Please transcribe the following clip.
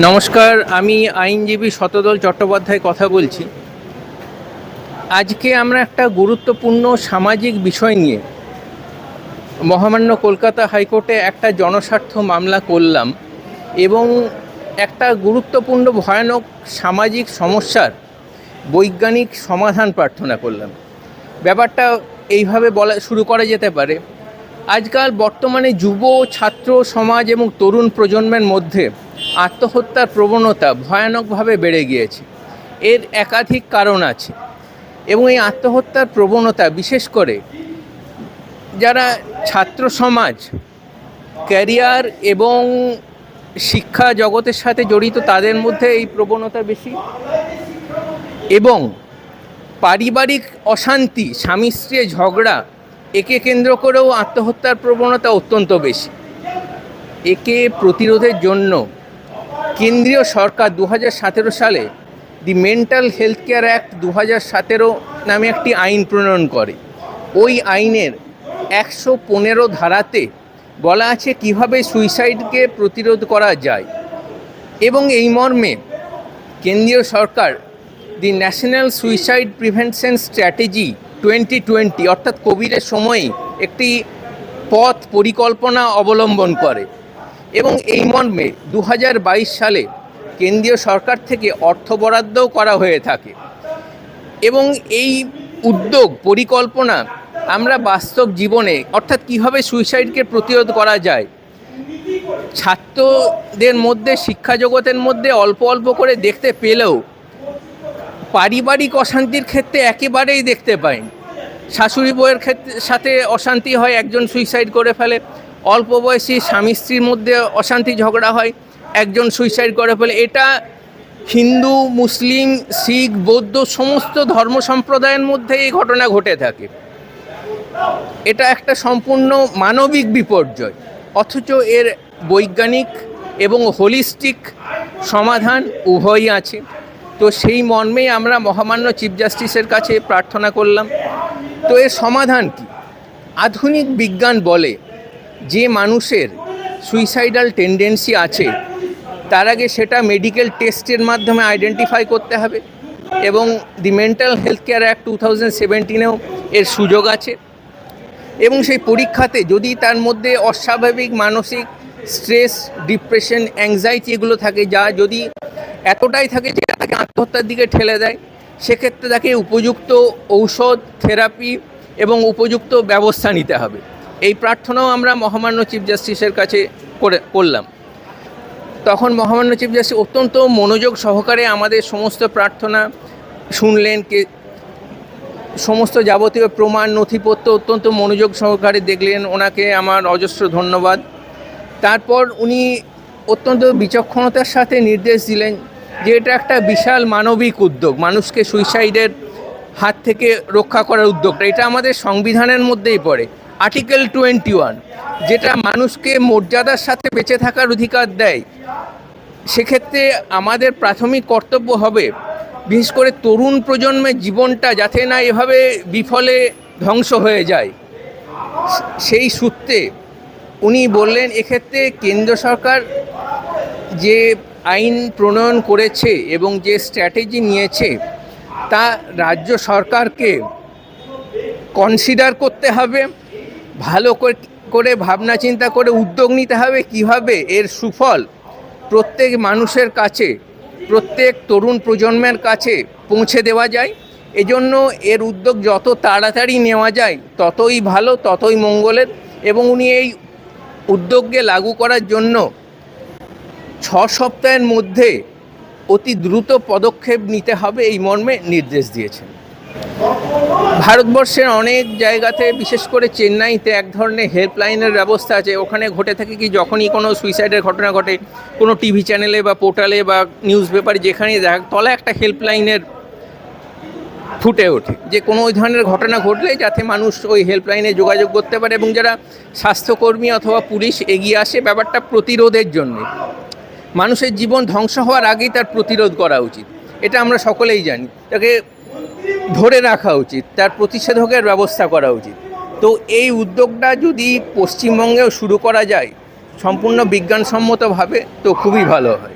নমস্কার, আমি আইনজীবী শতদল চট্টোপাধ্যায় কথা বলছি। আজকে আমরা একটা গুরুত্বপূর্ণ সামাজিক বিষয় নিয়ে মহামান্য কলকাতা হাইকোর্টে একটা জনস্বার্থ মামলা করলাম এবং একটা গুরুত্বপূর্ণ ভয়ানক সামাজিক সমস্যার বৈজ্ঞানিক সমাধান প্রার্থনা করলাম। ব্যাপারটা এইভাবে বলা শুরু করা যেতে পারে। আজকাল বর্তমানে যুব, ছাত্র, সমাজ এবং তরুণ প্রজন্মের মধ্যে আত্মহত্যার প্রবণতা ভয়ানকভাবে বেড়ে গিয়েছে। এর একাধিক কারণ আছে এবং এই আত্মহত্যার প্রবণতা বিশেষ করে যারা ছাত্র সমাজ, ক্যারিয়ার এবং শিক্ষা জগতের সাথে জড়িত তাদের মধ্যে এই প্রবণতা বেশি এবং পারিবারিক অশান্তি স্বামী স্ত্রী ঝগড়া একে কেন্দ্র করেও আত্মহত্যার প্রবণতা অত্যন্ত বেশি। একে প্রতিরোধের জন্য কেন্দ্রীয় সরকার দু হাজার সতেরো সালে the mental health care act দু নামে একটি আইন প্রণয়ন করে। ওই আইনের একশো পনেরো ধারাতে বলা আছে কীভাবে সুইসাইডকে প্রতিরোধ করা যায় এবং এই মর্মে কেন্দ্রীয় সরকার the national suicide prevention strategy twenty twenty অর্থাৎ কোভিডের সময়ই একটি পথ পরিকল্পনা অবলম্বন করে। এবং এই মর্মে দু হাজার বাইশ সালে কেন্দ্রীয় সরকার থেকে অর্থ বরাদ্দও করা হয়ে থাকে। এবং এই উদ্যোগ, পরিকল্পনা আমরা বাস্তব জীবনে, অর্থাৎ কীভাবে সুইসাইডকে প্রতিরোধ করা যায়, ছাত্রদের মধ্যে, শিক্ষা জগতের মধ্যে অল্প অল্প করে দেখতে পেলেও পারিবারিক অশান্তির ক্ষেত্রে একেবারেই দেখতে পাইনি শাশুড়ি বউয়ের ক্ষেত্রে, সাথে অশান্তি হয়, একজন সুইসাইড করে ফেলে। অল্প বয়সী স্বামী স্ত্রীর মধ্যে অশান্তি ঝগড়া হয়, একজন সুইসাইড করে ফেলে। এটা হিন্দু, মুসলিম, শিখ, বৌদ্ধ সমস্ত ধর্ম সম্প্রদায়ের মধ্যে এই ঘটনা ঘটে থাকে। এটা একটা সম্পূর্ণ মানবিক বিপর্যয়। অথচ এর বৈজ্ঞানিক এবং হোলিস্টিক সমাধান উভয়ই আছে। তো সেই মর্মেই আমরা মহামান্য চিফ জাস্টিসের কাছে প্রার্থনা করলাম। তো এর সমাধান কি? আধুনিক বিজ্ঞান বলে যে মানুষের সুইসাইডাল টেন্ডেন্সি আছে, তার আগে সেটা মেডিকেল টেস্টের মাধ্যমে আইডেন্টিফাই করতে হবে এবং the mental health care act two thousand সেভেন্টিনেও এর সুযোগ আছে এবং সেই পরীক্ষাতে যদি তার মধ্যে অস্বাভাবিক, মানসিক স্ট্রেস ডিপ্রেশন অ্যাংজাইটি এগুলো থাকে, যা যদি এতটাই থাকে যে তাকে আত্মহত্যার দিকে ঠেলে দেয়। সেক্ষেত্রে তাকে উপযুক্ত ঔষধ, থেরাপি এবং উপযুক্ত ব্যবস্থা নিতে হবে। এই প্রার্থনাও আমরা মহামান্য চিফ জাস্টিসের কাছে করে, করলাম। তখন মহামান্য চিফ জাস্টিস অত্যন্ত মনোযোগ সহকারে আমাদের সমস্ত প্রার্থনা শুনলেন কে, সমস্ত যাবতীয় প্রমাণ, নথিপত্র অত্যন্ত মনোযোগ সহকারে দেখলেন। ওনাকে আমার অজস্র ধন্যবাদ। তারপর উনি অত্যন্ত বিচক্ষণতার সাথে নির্দেশ দিলেন যে এটা একটা বিশাল মানবিক উদ্যোগ, মানুষকে সুইসাইডের হাত থেকে রক্ষা করার উদ্যোগটা, এটা আমাদের সংবিধানের মধ্যেই পড়ে। আর্টিকেল টোয়েন্টি ওয়ান, যেটা মানুষকে মর্যাদার সাথে বেঁচে থাকার অধিকার দেয়, সেক্ষেত্রে আমাদের প্রাথমিক কর্তব্য হবে, বিশেষ করে তরুণ প্রজন্মের জীবনটা যাতে না এভাবে বিফলে ধ্বংস হয়ে যায়। সেই সূত্রে উনি বললেন, এক্ষেত্রে কেন্দ্র সরকার যে আইন প্রণয়ন করেছে এবং যে স্ট্র্যাটেজি নিয়েছে, তা রাজ্য সরকারকে কনসিডার করতে হবে, ভালো করে- ভাবনা চিন্তা করে উদ্যোগ নিতে হবে কীভাবে এর সুফল প্রত্যেক মানুষের কাছে, প্রত্যেক তরুণ প্রজন্মের কাছে পৌঁছে দেওয়া যায়। এজন্য এর উদ্যোগ যত তাড়াতাড়ি নেওয়া যায়, ততই ভালো, ততই মঙ্গলের এবং উনি এই উদ্যোগকে লাগু করার জন্য ছ সপ্তাহের মধ্যে অতি দ্রুত পদক্ষেপ নিতে হবে এই মর্মে নির্দেশ দিয়েছেন। ভারতবর্ষের অনেক জায়গাতে, বিশেষ করে চেন্নাইতে এক ধরনের হেল্পলাইনের ব্যবস্থা আছে। ওখানে ঘটে থাকে কি, যখনই কোনো সুইসাইডের ঘটনা ঘটে, কোনো টিভি চ্যানেলে বা পোর্টালে বা নিউজ পেপারে যেখানেই দেখ তলায় একটা হেল্পলাইনের ফুটে ওঠে। যে কোনো ওই ধরনের ঘটনা ঘটলে যাতে মানুষ ওই হেল্পলাইনে যোগাযোগ করতে পারে এবং যারা স্বাস্থ্যকর্মী অথবা পুলিশ এগিয়ে আসে, ব্যাপারটা প্রতিরোধের জন্য। মানুষের জীবন ধ্বংস হওয়ার আগেই তার প্রতিরোধ করা উচিত। এটা আমরা সকলেই জানি। তাকে ধরে রাখা উচিত, তার প্রতিষেধকের ব্যবস্থা করা উচিত। তো এই উদ্যোগটা যদি পশ্চিমবঙ্গেও শুরু করা যায়, সম্পূর্ণ বিজ্ঞানসম্মতভাবে, তো খুবই ভালো হয়।